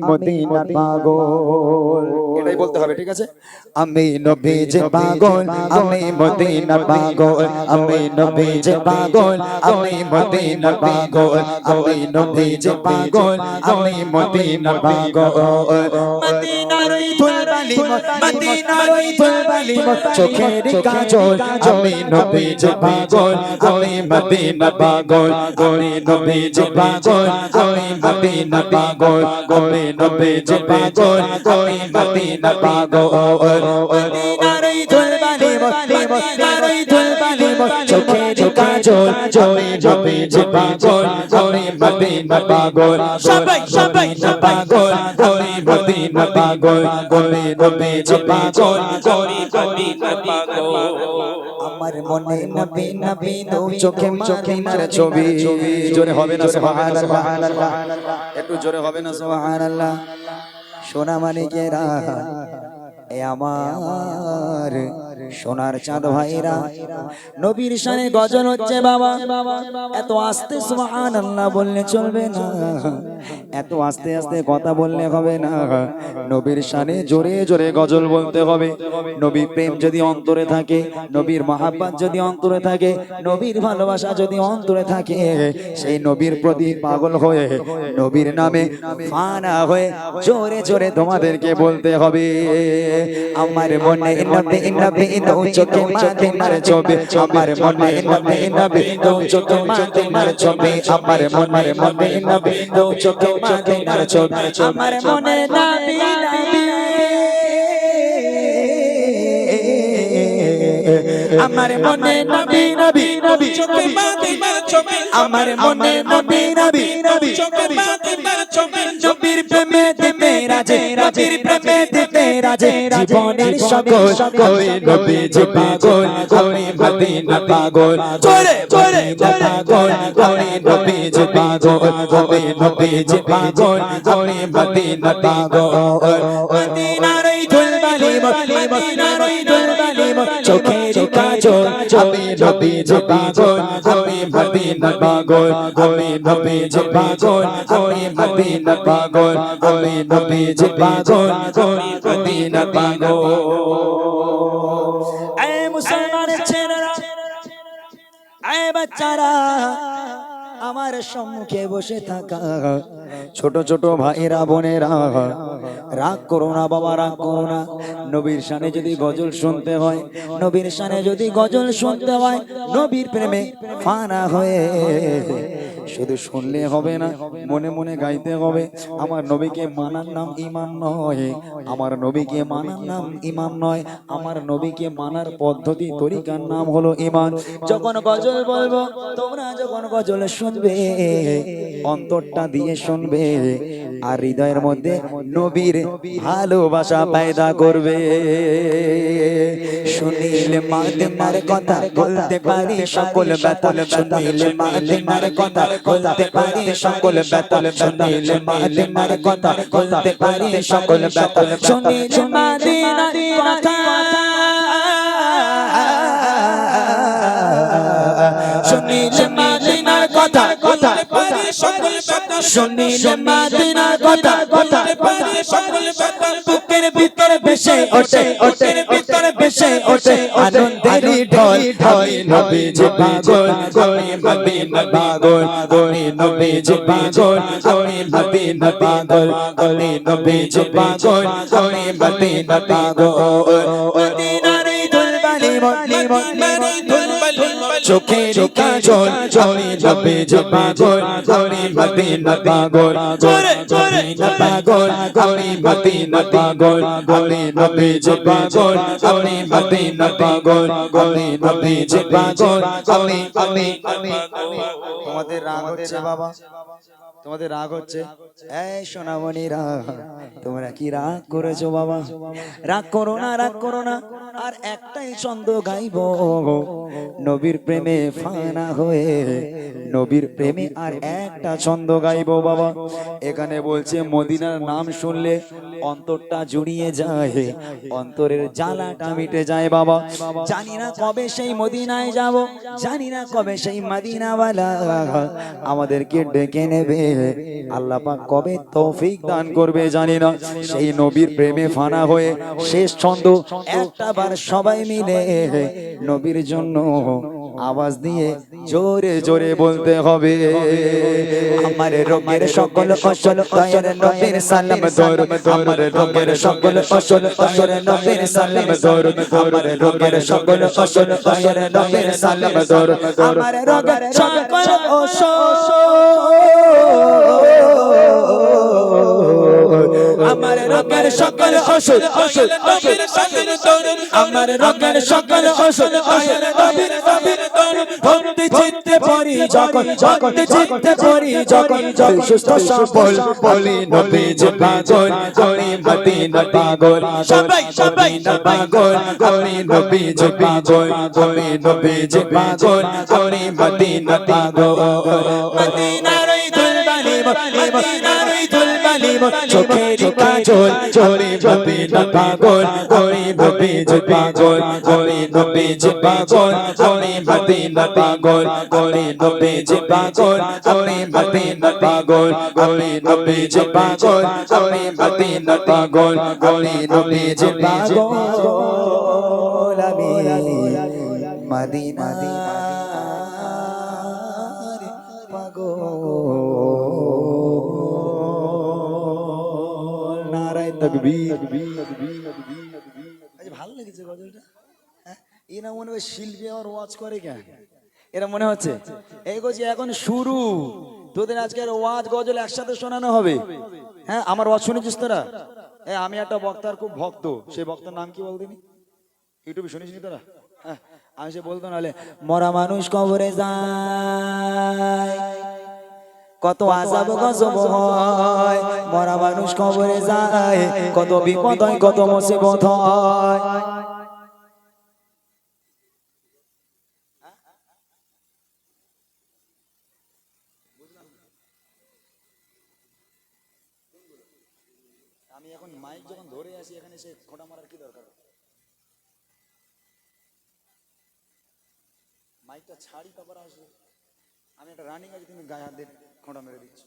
মদিনার পাগল। এটাই বলতে হবে ঠিক আছে? আমি নবীজ পাগল। আমি মদিনার পাগল। আমি নবীজ পাগল। আমি মদিনার পাগল। আমি নবীজ পাগল। আমি মদিনার পাগল। মদিনার ধুলবালি মদিনার ওই ধুলবালি চোখের কাজল আমি নবীজ পাগল আমি মদিনার পাগল আমি নবীজ পাগল আমি মদিনার পাগল আমি নবীজ পাগল আমি মদিনার পাগল। মদিনার ওই ধুলবালি মদিনার ওই ধুলবালি চোখের কাজল আমি নবীজ পাগল আমি মদিনার পাগল সবাই সবাই পাগল আমি মদিনার পাগল আমি নবীজ পাগল আমি মদিনার পাগল আমার মনে নবী নবী দু চোখে চোখে মার ছবি জোরে হবে না সুবহানাল্লাহ একটু জোরে হবে না সুবহানাল্লাহ সোনা মানিকেরা এ আমার সোনার চাঁদ ভাইরা, নবীর শানে গজল হচ্ছে বাবা। এত আস্তে সুবহানাল্লাহ বললে চলবে না। এত আস্তে আস্তে কথা বললে হবে না। নবীর শানে জোরে জোরে গজল বলতে হবে। নবী প্রেম যদি অন্তরে থাকে, নবীর মহাব্বাত যদি অন্তরে থাকে, নবীর ভালোবাসা যদি অন্তরে থাকে, সেই নবীর প্রতি পাগল হয়ে, নবীর নামে ফানা হয়ে জোরে জোরে তোমাদেরকে বলতে হবে। আমার মনে নবী নবী দু চোখে মাতে মার ছবি আমার মনে নবী নবী দু চোখে মাতে মার ছবি আমার মনে মনে নবী দু চোখে মাতে মার ছবি আমার মনে নবী আমার মনে নবী নবী নবী। চোখে মাতে মার ছবি আমার মনে নবী নবী নবী চোখে মাতে মার ছবি নবীর প্রেমে রাজে নবীর প্রেমে দিতে রাজে জীবনের সকল ওই নবী যে পাগল আমি মদিনা পাগল জোরে জোরে পাগল আমি নবী যে পাগল আমি নবী যে পাগল আমি মদিনা পাগল মদিনার ধুলবালি মদিনার ধুলবালি চোখের কাজল আমি নবী যে পাগল আমি মদিনা পাগল আমি নবী যে পাগল আমি মদিনা পাগল আমি নবী যে পাগল আমি মদিনা পাগল এ মুসলমানের ছেলেরা এ বাচ্চারা আমার সম্মুখে বসে থাকা। ছোট ছোট ভাইরা বোনেরা, রাগ করো না বাবা, রাগ করো না। নবীর সানে যদি গজল শুনতে হয়, নবীর সানে যদি গজল শুনতে হয়, নবীর প্রেমে ফানা হয়ে শুধু শুনলে হবে না, মনে মনে গাইতে হবে, আমার নবীকে মানার নাম ইমান নয়, আমার নবীকে মানার নাম ইমান নয়, আমার নবীকে মানার পদ্ধতি, তরিকার নাম হলো ইমান। যখন গজল বলব, তোমরা যখন গজল শুনবে অন্তরটা দিয়ে শুনবে আর হৃদয়ের মধ্যে নবীর ভালোবাসা পায়দা করবে। শুনিলে মাদিনার কথা বলতে পারি সকল বেতল শুনিলে মাদিনার কথা বলতে পারি সকল বেতল শুনিলে মাদিনার কথা বলতে পারি সকল বেতল শুনিলে মাদিনার কথা। শুনিলে কথা কথা সকল ব্যথা শুনিলে মাদিনার কথা কথা পারি সকল ব্যথা বুকের ভিতরে ভেসে ওঠে ওঠের ভিতরে ভেসে ওঠে আনন্দের ঢল ঢল নবী যে পাগল আমি মদিনা পাগল আমি নবী যে পাগল আমি মদিনা পাগল আমি নবী যে পাগল আমি মদিনা পাগল মদিনার মনি মনি চোখের কাজল আমি নবী পাগল আমি মদিনা পাগল। জোরে জোরে পাগল আমি মদিনা পাগল আমি নবী পাগল আমি মদিনা পাগল আমি নবী পাগল আমি আমি আমি তোমাদের রাগ হচ্ছে বাবা। তোমাদের রাগ হচ্ছে? এই সোনামণিরা তোমরা কি রাগ করেছ বাবা? রাগ করো না রাগ করো না আর একটাই ছন্দ গাইব। নবীর প্রেমে ফানা হয়ে নবীর প্রেমে আর একটা ছন্দ গাইব বাবা। এখানে বলছে মদিনার নাম শুনলে অন্তরটা জুড়িয়ে যায় অন্তরের জ্বালাটা মিটে যায় বাবা। জানি না কবে সেই মদিনায় যাব জানি না কবে সেই মদিনাওয়ালা আমাদেরকে ডেকে নেবে। আল্লাহ পাক কবে তৌফিক দান করবে জানি না। সেই নবীর প্রেমে ফানা হয়ে শেষ ছন্দ একটা বার সবাই মিলে নবীর জন্য আওয়াজ দিয়ে জোরে জোরে বলতে হবে। আমার রোগের সকল ফসল দয়ার নবীর সালাম দর, আমার রোগের সকল ফসল দয়ার নবীর সালাম দর, আমার রোগের সকল ফসল দয়ার নবীর সালাম দর, আমার রোগের সকল ওষুধ রোগের সকল ওষুধ ওষুধ ওষুধ নবীর সাথে আমার রোগের সকল ওষুধ ওষুধ নবীর নবীর ভক্তি চিত্তে পড়ি যখন ভক্তি চিত্তে পড়ি যখন যখন সুস্থ সফল বলি নবী যে পাগল করি মদিনা পাগল। সবাই সবাই না পাগল করি নবী যে পাগল করি নবী যে পাগল করি মদিনা পাগল। মদিনার চোখের কাজল চলে মদিনা পাগল করি নবী যে পাগল করি নবী যে পাগল করি মদিনা পাগল করি নবী যে পাগল করি মদিনা পাগল করি নবী যে পাগল করি মদিনা পাগল করি নবী যে পাগল আমি মদিনা তকবীর আচ্ছা, লেগেছে গজলটা হ্যাঁ? এরা মনে হয় শিল্পী আমার ওয়াচ করে কেন? এরা মনে হচ্ছে এই গজি এখন শুরু। তোদের আজকের ওয়াজ গজল একসাথে শোনানো হবে। হ্যাঁ আমার ওয়াজ শুনেছিস তোরা? হ্যাঁ আমি একটা বক্তার খুব ভক্ত সেই বক্তার নাম কি বলদিনি ইউটিউবে শুনেছিস তোরা? হ্যাঁ আমি সে বলতো নাহলে মরা মানুষ কবরে যায়। কত আজাব গজব হয়। মরা মানুষ কবরে যায়, কত বিপদ হয়, কত মুসিবত হয়। আমি এখন মাইক যখন ধরে দরকার? মাইকটা ছাড়ি তারপর আসবে। আমি একটা রানিং আছে, তুমি গায়ে হাত দিয়ে খোঁটা মেরে দিচ্ছি